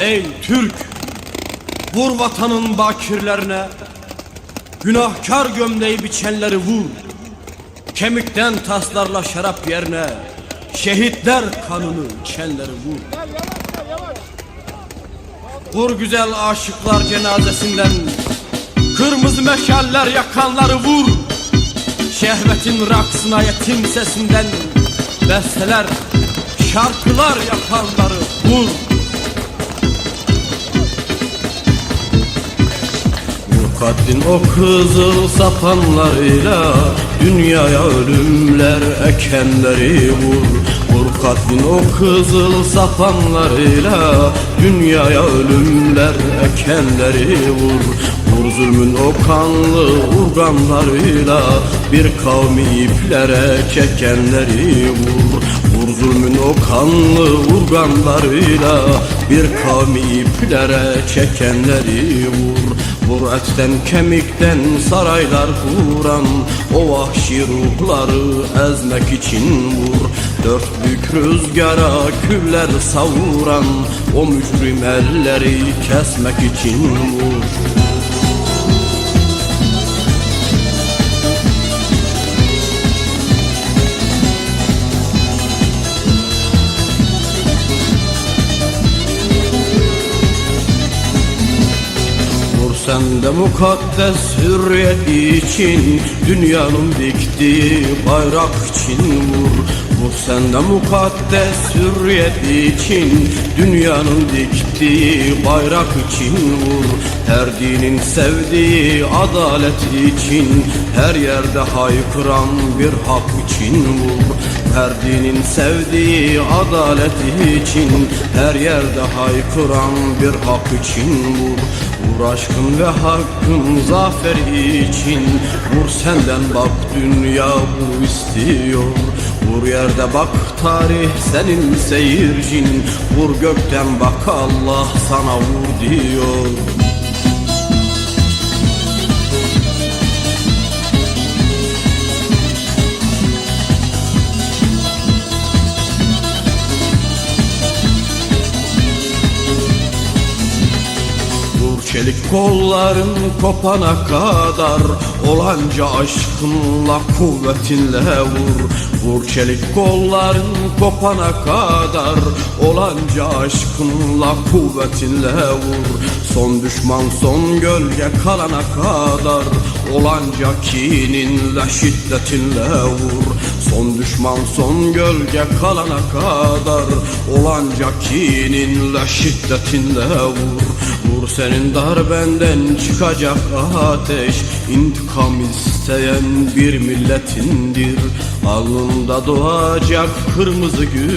Ey Türk! Vur vatanın bakirlerine. Günahkar gömleği biçenleri vur. Kemikten taslarla şarap yerine. Şehitler kanını içenleri vur. Vur güzel aşıklar cenazesinden. Kırmızı meşaller yakanları vur. Şehvetin raksına yetim sesinden. Besteler, şarkılar yakanları vur Mukaddin o kızıl sapanlarıyla Dünyaya ölümler ekenleri vur. Vur kaddin o kızıl sapanlarıyla Dünyaya ölümler ekenleri vur. Vur zulmün o kanlı urganlarıyla Bir kavmi iplere çekenleri vur. Vur zulmün o kanlı urganlarıyla Bir kavmi iplere çekenleri vur Vur etten kemikten saraylar kuran O vahşi ruhları ezmek için vur. Dört büyük rüzgara küller savuran O mücrim elleri kesmek için vur sen de mukaddes hürriyet için Dünyanın diktiği bayrak için vur Vur sen de mukaddes hürriyet için Dünyanın diktiği bayrak için vur. Her dinin sevdiği adalet için Her yerde haykıran bir hak için vur. Her dinin sevdiği adalet için Her yerde haykıran bir hak için vur. Vur aşkın ve hakkın zaferi için Vur senden bak dünya bu istiyor Vur yerde bak tarih senin seyircin Vur gökten bak Allah sana vur diyor çelik kolların kopana kadar Olanca aşkınla kuvvetinle vur. Vur çelik kolların kopana kadar Olanca aşkınla kuvvetinle vur. Son düşman son gölge kalana kadar Olanca kininle şiddetinle vur düşman son gölge kalana kadar Olanca kininle şiddetinle vur. Vur senin darbenden çıkacak ateş. İntikam isteyen bir milletindir. Alnında doğacak kırmızı gül